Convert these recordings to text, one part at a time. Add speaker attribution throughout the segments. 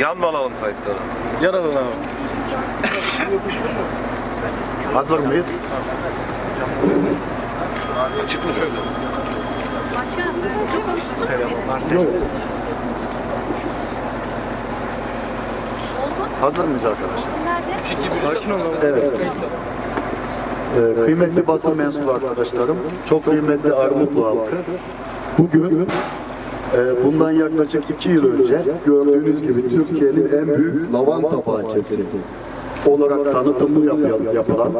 Speaker 1: Yan mı alalım kayıtları?
Speaker 2: Yaralın abi.
Speaker 3: Hazır mıyız?
Speaker 1: Çıkmış öyle.
Speaker 4: Başkanım.
Speaker 2: Telefonlar sessiz.
Speaker 3: Hazır mıyız arkadaşlar?
Speaker 2: Sakin olun.
Speaker 3: Evet. Ee, kıymetli basın mensubu arkadaşlarım, çok kıymetli Armutlu halkı. Bugün bundan yaklaşık iki yıl önce gördüğünüz gibi Türkiye'nin en büyük lavanta bahçesi olarak tanıtımı yapı- yapılan,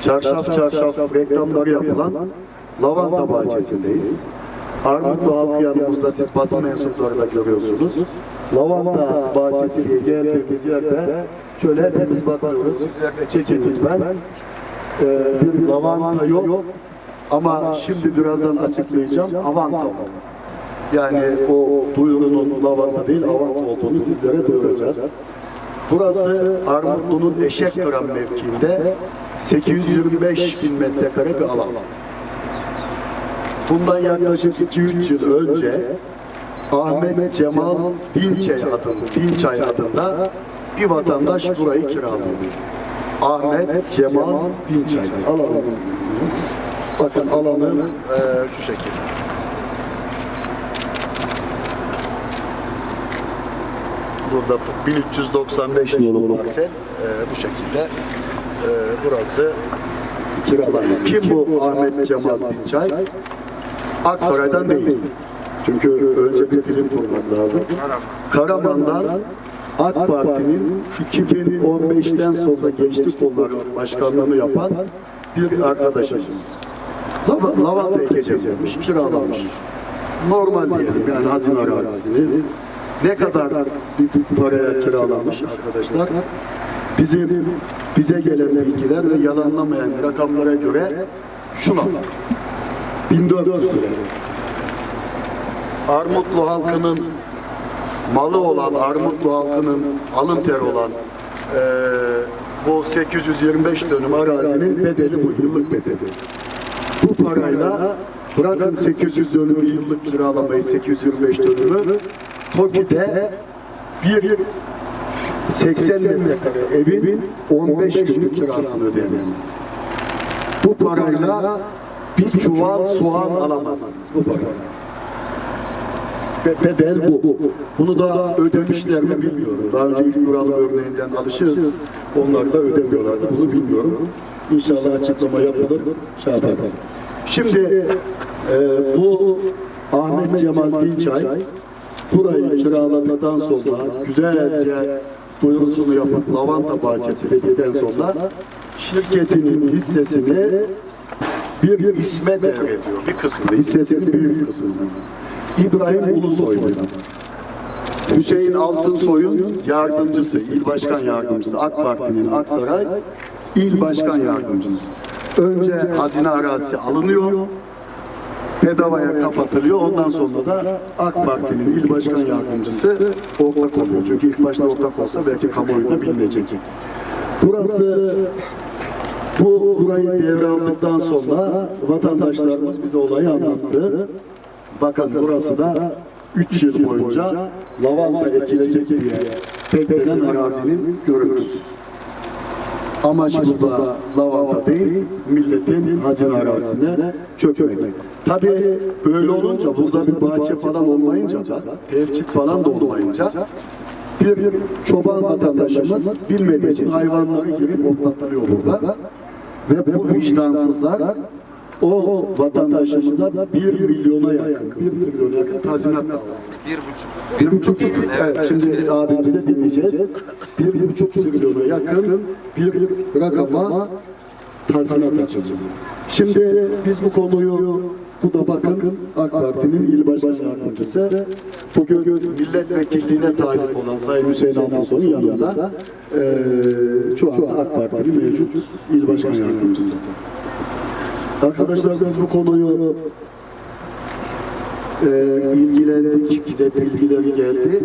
Speaker 3: çarşaf çarşaf reklamları yapılan lavanta bahçesindeyiz. Armutlu halkı yanımızda siz basın mensupları da görüyorsunuz. Lavanta bahçesi diye geldiğimiz yerde şöyle hepimiz bakıyoruz. Sizler de çekin lütfen. Ee, bir lavanta yok ama şimdi birazdan açıklayacağım avanta var. Yani o duyurunun lavanta değil avanta olduğunu sizlere duyuracağız. Burası Armutlu'nun Eşektıran mevkiinde 825 bin metrekare bir alan. Bundan yaklaşık 2-3 yıl önce Ahmet Cemal Dinçay adında, Dinçay adında bir vatandaş burayı kiralıyor. Ahmet Cemal Dinçay. Alalım. Bakın alanı eee, şu şekilde. Burada 1395 nolu parsel eee, bu şekilde eee, burası. Kim bu Ahmet Cemal Dinçay? Aksaray'dan değil. Çünkü önce bir film kurmak lazım. Karaman'dan AK Parti'nin 2015'ten sonra Gençlik Kolları Başkanlığını yapan bir arkadaşımız. Lava, lavanta ekeceğimiş, kiralamış. Normal diyelim yani hazine arazisini. Ne kadar bir paraya kiralamış arkadaşlar? Bizim bize gelen bilgiler ve yalanlamayan rakamlara göre şuna 1400 lira. Armutlu halkının malı olan, Armutlu halkının alın teri olan eee, bu 825 dönüm arazinin bedeli bu, yıllık bedeli. Bu parayla bırakın 800 dönümü yıllık kiralamayı, 825 dönümü TOKİ'de bir 80 metrekare evin 15 günlük kirasını ödeyemezsiniz. Bu parayla bir çuval soğan alamazsınız bu parayla. Be- bedel bu. Bunu da ödemişler mi bilmiyorum. Daha önce ilk Nuralı örneğinden alışığız. Onlar da ödemiyorlardı. Bunu bilmiyorum. İnşallah açıklama yapılır. Şey yaparız. Şimdi e, bu Ahmet Cemal Dinçay burayı kiraladıktan sonra güzelce duyurusunu yapıp lavanta bahçesi dedikten sonra şirketinin hissesini bir isme devrediyor. Bir kısmını, hissesinin büyük kısmını. İbrahim Ulusoy'dan. Hüseyin Altınsoy'un yardımcısı, il başkan yardımcısı, AK Parti'nin Aksaray il başkan yardımcısı. Önce hazine arazisi alınıyor, bedavaya kapatılıyor. Ondan sonra da AK Parti'nin il başkan yardımcısı ortak oluyor. Çünkü ilk başta ortak olsa belki kamuoyunda bilinecek. Burası bu burayı devraldıktan sonra vatandaşlarımız bize olayı anlattı. Bakın burası da 3 yıl boyunca lavanta ekilecek diye beklenen arazinin görüntüsü. Amaç burada lavanta değil, milletin hazine arazisine çökmek. Tabii böyle olunca burada bir bahçe falan olmayınca da, tevçik falan da olmayınca bir çoban vatandaşımız bilmediği için hayvanları girip otlatılıyor burada. Ve bu vicdansızlar o vatandaşımıza bir milyona yakın, bir trilyona yakın tazminat davası.
Speaker 1: Bir buçuk.
Speaker 3: Bir buçuk, evet, şimdi abimizi de dinleyeceğiz. Bir, buçuk trilyona yakın bir rakama tazminat açılacak. Şimdi biz bu konuyu bu da bakın AK Parti'nin il başkan yardımcısı bugün milletvekilliğine talip olan Sayın Hüseyin Altansoy'un yanında eee şu anda AK Parti'nin mevcut il başkan yardımcısı. Arkadaşlar biz bu konuyu e, ilgilendik, bize bilgileri geldi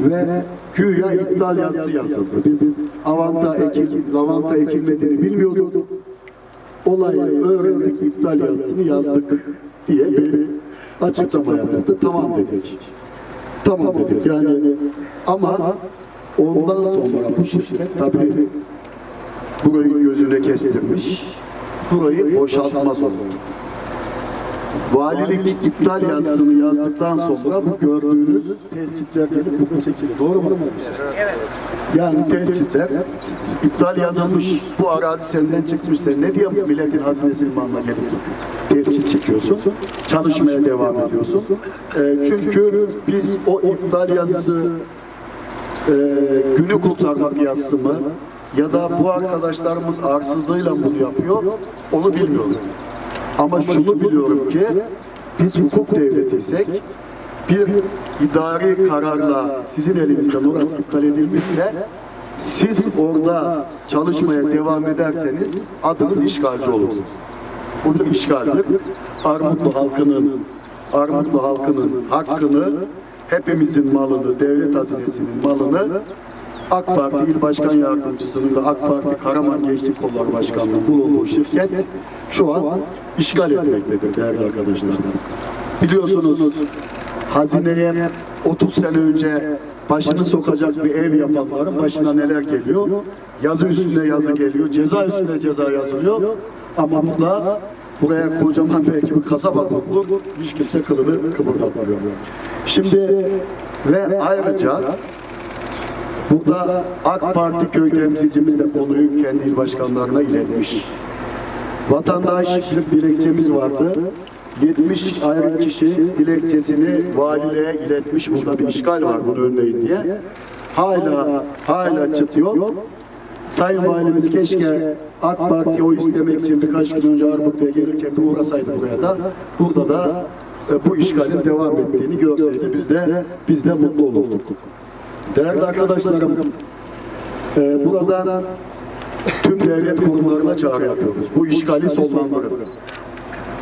Speaker 3: ve güya iptal yazısı yazıldı. Biz avanta ekil, lavanta ekilmediğini bilmiyorduk. Olayı öğrendik, iptal yazısını yazdık diye bir açıklama yapıldı. Tamam dedik. Tamam dedik yani ama Ondan sonra bu şirket tabii burayı gözüne kestirmiş. Burayı boşaltmaz oldu. Valilik iptal yazısını yazdıktan sonra bu gördüğünüz tehditler gelip burada çekildi. Doğru mu? Evet. Yani tehditler iptal yazılmış. Bu arazi senden çıkmış. Sen ne diye milletin hazinesinin malına gelip tehdit çekiyorsun? Çalışmaya devam ediyorsun. Ee, çünkü biz o iptal yazısı e, günü kurtarmak yazısı mı ya da bu arkadaşlarımız arsızlığıyla bunu yapıyor onu bilmiyorum. Ama şunu biliyorum ki biz hukuk devletiysek bir idari kararla sizin elinizden orası iptal edilmişse siz orada çalışmaya devam ederseniz adınız işgalci olursunuz. Bu bir işgaldir. Armutlu halkının Armutlu halkının hakkını hepimizin malını, devlet hazinesinin malını AK Parti İl Başkan Yardımcısının da AK Parti Karaman Gençlik Kolları Başkanlığı bulunduğu şirket şu an işgal etmektedir değerli arkadaşlar. Biliyorsunuz hazineye 30 sene önce başını sokacak bir ev yapanların başına neler geliyor? Yazı üstüne yazı geliyor, ceza üstüne ceza yazılıyor. Ama burada buraya kocaman belki bir kasaba kurulur, hiç kimse kılını kıpırdatmıyor. Şimdi ve ayrıca Burada AK Parti köy temsilcimiz de konuyu kendi il başkanlarına iletmiş. Vatandaş bir dilekçemiz vardı. 70 ayrı kişi dilekçesini valiliğe iletmiş. Burada bir işgal var bunu önleyin diye. Hala hala çıt yok. Sayın Valimiz keşke AK Parti'ye oy istemek için birkaç gün önce Armutlu'ya gelirken bir uğrasaydı buraya da. Burada da e, bu işgalin devam ettiğini görseydi biz de biz de mutlu olurduk. Değerli arkadaşlarım, e, buradan tüm devlet kurumlarına çağrı yapıyoruz. Bu işgali sonlandırın.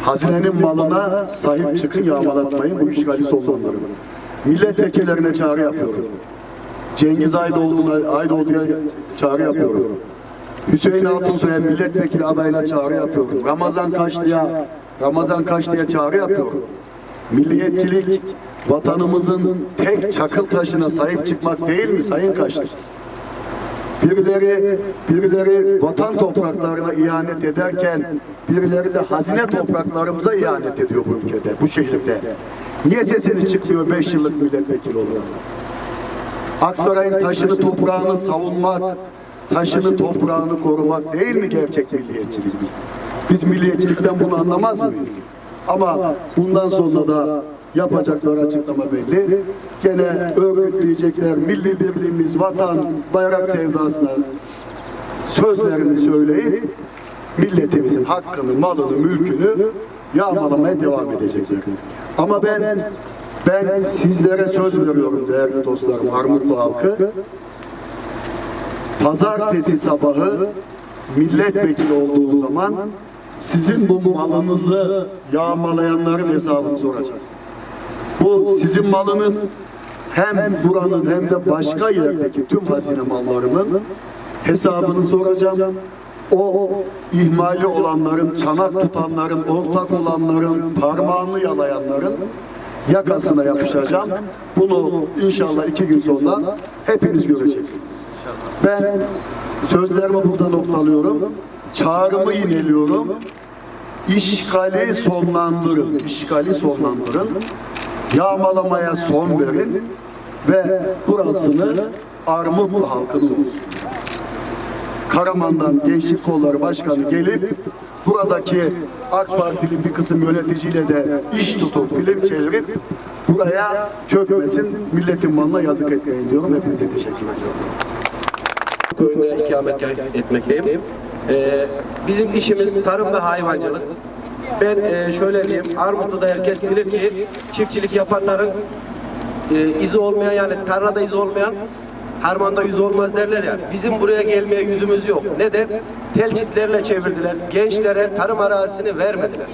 Speaker 3: Hazinenin malına sahip çıkın, yağmalatmayın. Bu işgali sonlandırın. Milletvekillerine çağrı yapıyorum. Cengiz Aydoğdu'na, Aydoğdu'ya çağrı yapıyorum. Hüseyin Altunsoy'a milletvekili adayına çağrı yapıyorum. Ramazan Kaşlı'ya, Ramazan Kaşlı'ya çağrı yapıyorum. Milliyetçilik vatanımızın tek çakıl taşına sahip çıkmak değil mi Sayın Kaşlı? Birileri, birileri vatan topraklarına ihanet ederken birileri de hazine topraklarımıza ihanet ediyor bu ülkede, bu şehirde. Niye sesiniz çıkmıyor 5 yıllık milletvekili olarak? Aksaray'ın taşını toprağını savunmak, taşını toprağını korumak değil mi gerçek milliyetçilik? Biz milliyetçilikten bunu anlamaz mıyız? Ama bundan sonra da yapacakları açıklama belli. Gene örgütleyecekler milli birliğimiz, vatan, bayrak sevdasına sözlerini söyleyip milletimizin hakkını, malını, mülkünü yağmalamaya devam edecekler. Ama ben ben sizlere söz veriyorum değerli dostlarım, Armutlu halkı. Pazartesi sabahı milletvekili olduğu zaman sizin bu malınızı yağmalayanların hesabını soracak. Bu sizin malınız hem buranın hem de başka yerdeki tüm hazine mallarının hesabını soracağım. O ihmali olanların, çanak tutanların, ortak olanların, parmağını yalayanların yakasına yapışacağım. Bunu inşallah iki gün sonra hepiniz göreceksiniz. Ben sözlerimi burada noktalıyorum. Çağrımı yineliyorum. İşgali sonlandırın. İşgali sonlandırın. Yağmalamaya son verin ve burasını Armutlu halkının olsun. Karaman'dan Gençlik Kolları Başkanı gelip buradaki AK Partili bir kısım yöneticiyle de iş tutup film çevirip buraya çökmesin, milletin malına yazık etmeyin diyorum. Hepinize teşekkür ediyorum.
Speaker 2: köyünde ikamet etmekteyim. Ee, bizim işimiz tarım ve hayvancılık. Ben e, şöyle diyeyim, Armutlu'da herkes bilir ki çiftçilik yapanların e, izi olmayan yani tarlada izi olmayan harmanda yüz olmaz derler ya. Bizim buraya gelmeye yüzümüz yok. Neden? Telçitlerle çevirdiler. Gençlere tarım arazisini vermediler.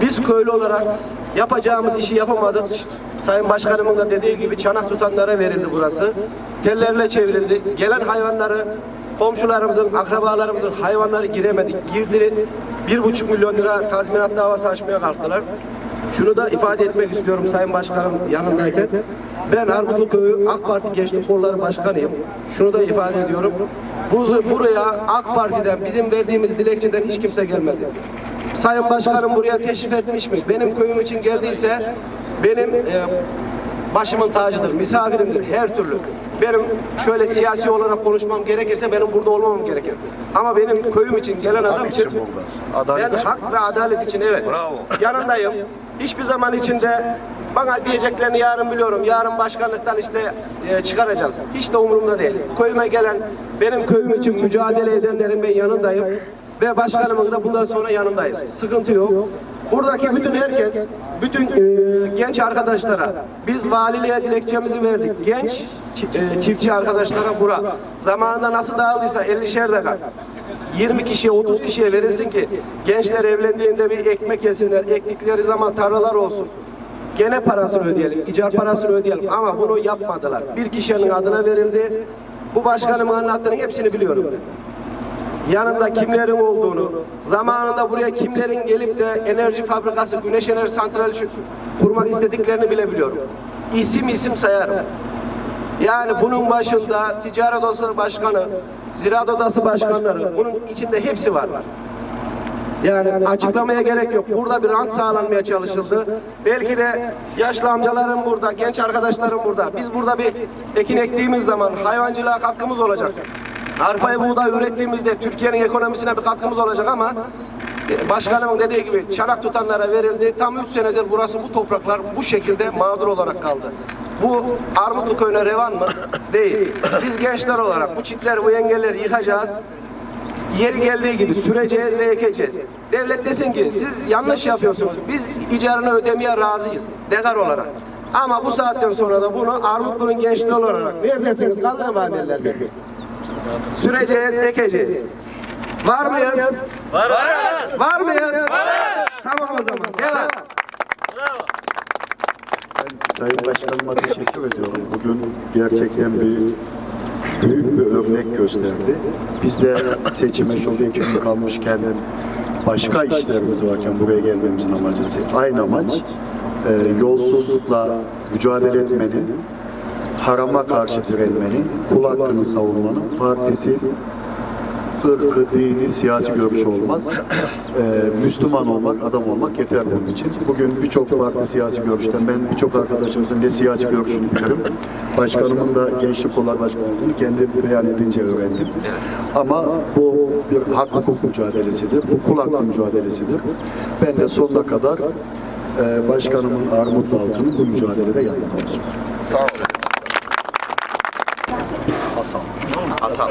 Speaker 2: Biz köylü olarak yapacağımız işi yapamadık. Sayın Başkanımın da dediği gibi çanak tutanlara verildi burası. Tellerle çevrildi. Gelen hayvanları komşularımızın, akrabalarımızın hayvanları giremedi. Girdi. Bir buçuk milyon lira tazminat davası açmaya kalktılar. Şunu da ifade etmek istiyorum Sayın Başkanım yanındayken. Ben Armutlu Köyü AK Parti Gençlik Kolları Başkanıyım. Şunu da ifade ediyorum. Bu, buraya AK Parti'den bizim verdiğimiz dilekçeden hiç kimse gelmedi. Sayın Başkanım buraya teşrif etmiş mi? Benim köyüm için geldiyse benim e, başımın tacıdır, misafirimdir her türlü. Benim şöyle siyasi olarak konuşmam gerekirse benim burada olmamam gerekir. Ama benim köyüm için gelen adam için ben hak ve adalet için evet
Speaker 1: Bravo.
Speaker 2: yanındayım. Hiçbir zaman içinde bana diyeceklerini yarın biliyorum. Yarın başkanlıktan işte e, çıkaracağız. Hiç de umurumda değil. Köyüme gelen benim köyüm için mücadele edenlerin ben yanındayım. Ve başkanımın da bundan sonra yanındayız. Sıkıntı yok. Buradaki bütün herkes, bütün e, genç arkadaşlara biz valiliğe dilekçemizi verdik. Genç e, çiftçi arkadaşlara bura zamanında nasıl dağıldıysa 50'şer dakika 20 kişiye 30 kişiye verilsin ki gençler evlendiğinde bir ekmek yesinler. Ektikleri zaman tarlalar olsun. Gene parasını ödeyelim, icar parasını ödeyelim ama bunu yapmadılar. Bir kişinin adına verildi. Bu başkanımın anlattığının hepsini biliyorum. Yanında kimlerin olduğunu, zamanında buraya kimlerin gelip de enerji fabrikası, güneş enerji santrali kurmak istediklerini bile biliyorum. İsim isim sayarım. Yani bunun başında ticaret odası başkanı, ziraat odası başkanları, bunun içinde hepsi var. Yani açıklamaya gerek yok. Burada bir rant sağlanmaya çalışıldı. Belki de yaşlı amcalarım burada, genç arkadaşlarım burada. Biz burada bir ekin ektiğimiz zaman hayvancılığa katkımız olacak. Arpayı buğday ürettiğimizde Türkiye'nin ekonomisine bir katkımız olacak ama e, başkanımın dediği gibi çanak tutanlara verildi. Tam 3 senedir burası bu topraklar bu şekilde mağdur olarak kaldı. Bu Armutlu köyüne revan mı? Değil. Biz gençler olarak bu çitleri, bu engelleri yıkacağız. Yeri geldiği gibi süreceğiz ve ekeceğiz. Devlet desin ki siz yanlış yapıyorsunuz. Biz icarını ödemeye razıyız. Dekar olarak. Ama bu saatten sonra da bunu Armutlu'nun gençliği olarak neredesiniz? Kaldırın amirler birliği. Süreceğiz, ekeceğiz. Var mıyız? Varız. Var mıyız? Varız. Tamam o zaman. Devam.
Speaker 3: Sayın Başkanıma teşekkür ediyorum. Bugün gerçekten bir büyük bir örnek gösterdi. Biz de seçime şurada iki gün kalmışken başka işlerimiz varken buraya gelmemizin amacısı aynı amaç e, yolsuzlukla mücadele etmenin, harama karşı direnmenin, kul hakkını savunmanın partisi ırkı, dini, siyasi görüş olmaz. Ee, Müslüman olmak, adam olmak yeter bunun için. Bugün birçok farklı siyasi görüşten, ben birçok arkadaşımızın ne siyasi görüşünü biliyorum. Başkanımın da gençlik kollar başkanı olduğunu kendi beyan edince öğrendim. Ama bu bir hak hukuk mücadelesidir, bu kul hakkı mücadelesidir. Ben de sonuna kadar e, başkanımın Armutlu halkının bu mücadelede yanında olacağım.
Speaker 1: Sağ olun.
Speaker 3: Hasan.
Speaker 1: Hasan.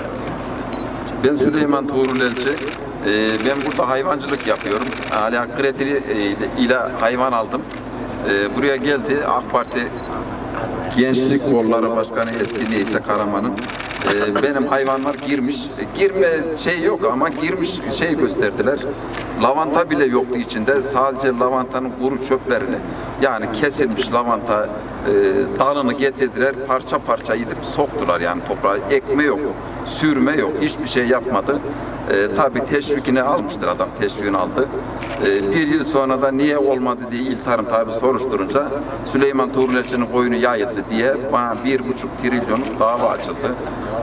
Speaker 5: Ben Süleyman Tuğrul Elçi. Ee, ben burada hayvancılık yapıyorum. Hala kredi e, ile hayvan aldım. Ee, buraya geldi AK Parti Gençlik Kolları Başkanı eski neyse Karaman'ın. Ee, benim hayvanlar girmiş. Girme şey yok ama girmiş şey gösterdiler. Lavanta bile yoktu içinde. Sadece lavantanın kuru çöplerini yani kesilmiş lavanta e, dalını getirdiler. Parça parça gidip soktular yani toprağa. Ekme yok, sürme yok. Hiçbir şey yapmadı. E, tabii teşvikini almıştır adam. Teşvikini aldı. E, bir yıl sonra da niye olmadı diye İl Tarım tabi soruşturunca Süleyman Tuğrulelçi'nin koyunu yayıldı diye bana bir buçuk trilyonluk dava açıldı.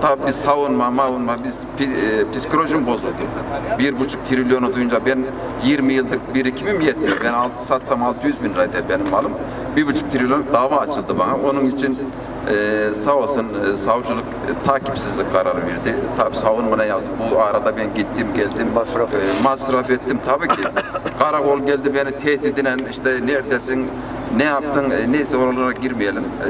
Speaker 5: Tabii biz savunma, mavunma, biz e, psikolojim bozuldu. Bir buçuk trilyonu duyunca ben 20 yıllık birikimim yetmiyor. Ben alt, satsam 600 bin liraydı benim malım. Bir buçuk trilyonluk dava açıldı bana. Onun için e, sağ olsun e, savcılık e, takipsizlik kararı verdi. Tabii savunmana yazdı. Bu arada ben gittim geldim. Masraf, masraf ettim tabii ki. Karakol geldi beni tehdit eden işte neredesin, ne yaptın, e, neyse oralara girmeyelim. E,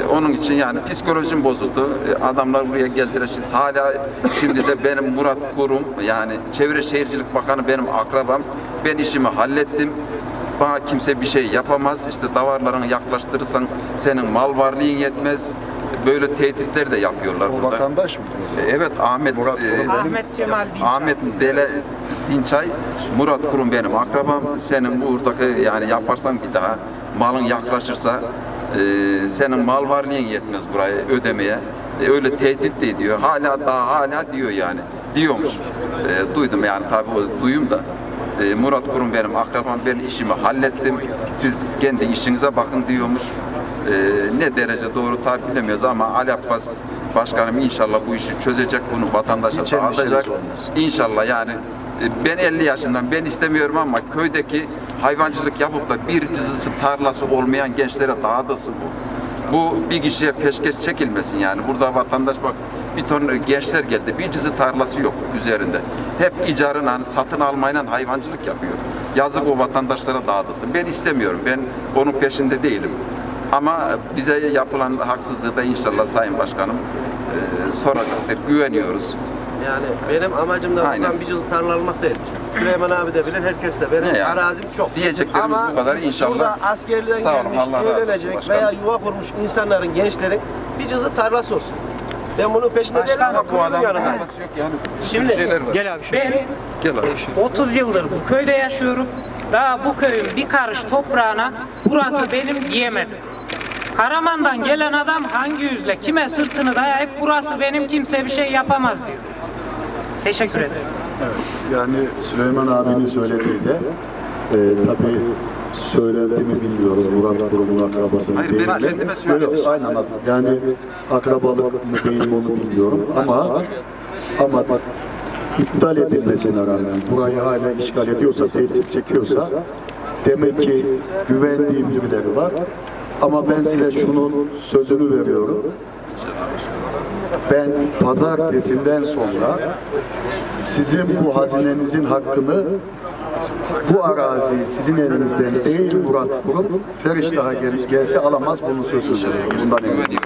Speaker 5: e, Onun için yani psikolojim bozuldu. E, Adamlar buraya geldiler. Şimdi hala şimdi de benim Murat Kurum yani Çevre Şehircilik Bakanı benim akrabam. Ben işimi hallettim. Bana kimse bir şey yapamaz. İşte davarlarını yaklaştırırsan senin mal varlığın yetmez. Böyle tehditler de yapıyorlar
Speaker 3: O
Speaker 5: burada.
Speaker 3: vatandaş mı?
Speaker 5: E, Evet Ahmet
Speaker 3: Murat
Speaker 5: e,
Speaker 3: Kurum.
Speaker 6: Ahmet Cemal Dinçay.
Speaker 5: Ahmet Dele Dinçay, Murat Kurum benim akrabam. Senin buradaki yani yaparsan bir daha malın yaklaşırsa e, senin mal varlığın yetmez burayı ödemeye. E, öyle tehdit de ediyor. Hala daha hala diyor yani. Diyormuş. E, duydum yani tabii o duyum da. E, Murat Kurum benim akrabam. Ben işimi hallettim. Siz kendi işinize bakın diyormuş. e, ne derece doğru tabi bilemiyoruz ama Ali Abbas Başkanım inşallah bu işi çözecek, bunu vatandaşa
Speaker 3: Hiç
Speaker 5: dağıtacak. İnşallah yani e, ben 50 yaşından ben istemiyorum ama köydeki hayvancılık yapıp da bir cızısı tarlası olmayan gençlere dağıtılsın bu. Bu bir kişiye peşkeş çekilmesin yani. Burada vatandaş bak bir ton gençler geldi. Bir cızı tarlası yok üzerinde. Hep icarın hani satın almayla hayvancılık yapıyor. Yazık o vatandaşlara dağıtılsın. Ben istemiyorum. Ben onun peşinde değilim. Ama bize yapılan haksızlığı da inşallah Sayın Başkanım e, soracaktır. Güveniyoruz.
Speaker 2: Yani benim amacım da
Speaker 5: Aynen.
Speaker 2: buradan bir cızı tarla almak değil. Süleyman abi de bilir, herkes de. Benim
Speaker 5: Ne
Speaker 2: arazim çok.
Speaker 5: Diyeceklerimiz
Speaker 2: Ama
Speaker 5: bu kadar. İnşallah.
Speaker 2: burada askerden
Speaker 5: Sağ olun,
Speaker 2: gelmiş,
Speaker 5: Allah razı olsun
Speaker 2: evlenecek
Speaker 5: başkanım.
Speaker 2: veya yuva kurmuş insanların, gençlerin bir cızı tarlası olsun. Ben bunun peşinde değilim ama
Speaker 5: Bu adam
Speaker 2: kuyunun yanındayım.
Speaker 5: yok yani.
Speaker 2: Şimdi
Speaker 1: Şeyler var.
Speaker 6: Gel abi Ben
Speaker 1: Gel abi.
Speaker 6: 30 yıldır bu köyde yaşıyorum. Daha bu köyün bir karış toprağına burası benim diyemedim. Karaman'dan gelen adam hangi yüzle kime sırtını dayayıp burası benim kimse bir şey yapamaz diyor. Teşekkür ederim.
Speaker 3: Yani Süleyman abinin söylediği de e, tabii söylendi mi bilmiyorum Murat Kurum'un akrabası mı
Speaker 5: Hayır,
Speaker 3: değil
Speaker 5: ben
Speaker 3: mi?
Speaker 5: kendime söyledim.
Speaker 3: yok, aynen yani akrabalık mı değil mi onu bilmiyorum ama ama iptal edilmesine rağmen burayı hala işgal ediyorsa, tehdit çekiyorsa demek ki güvendiğim birileri var. Ama ben size şunun sözünü veriyorum. Ben pazartesinden sonra sizin bu hazinenizin hakkını bu arazi sizin elinizden değil Murat Kurum, Feriş daha gel- gelse alamaz bunun veriyorum. Bundan eminim.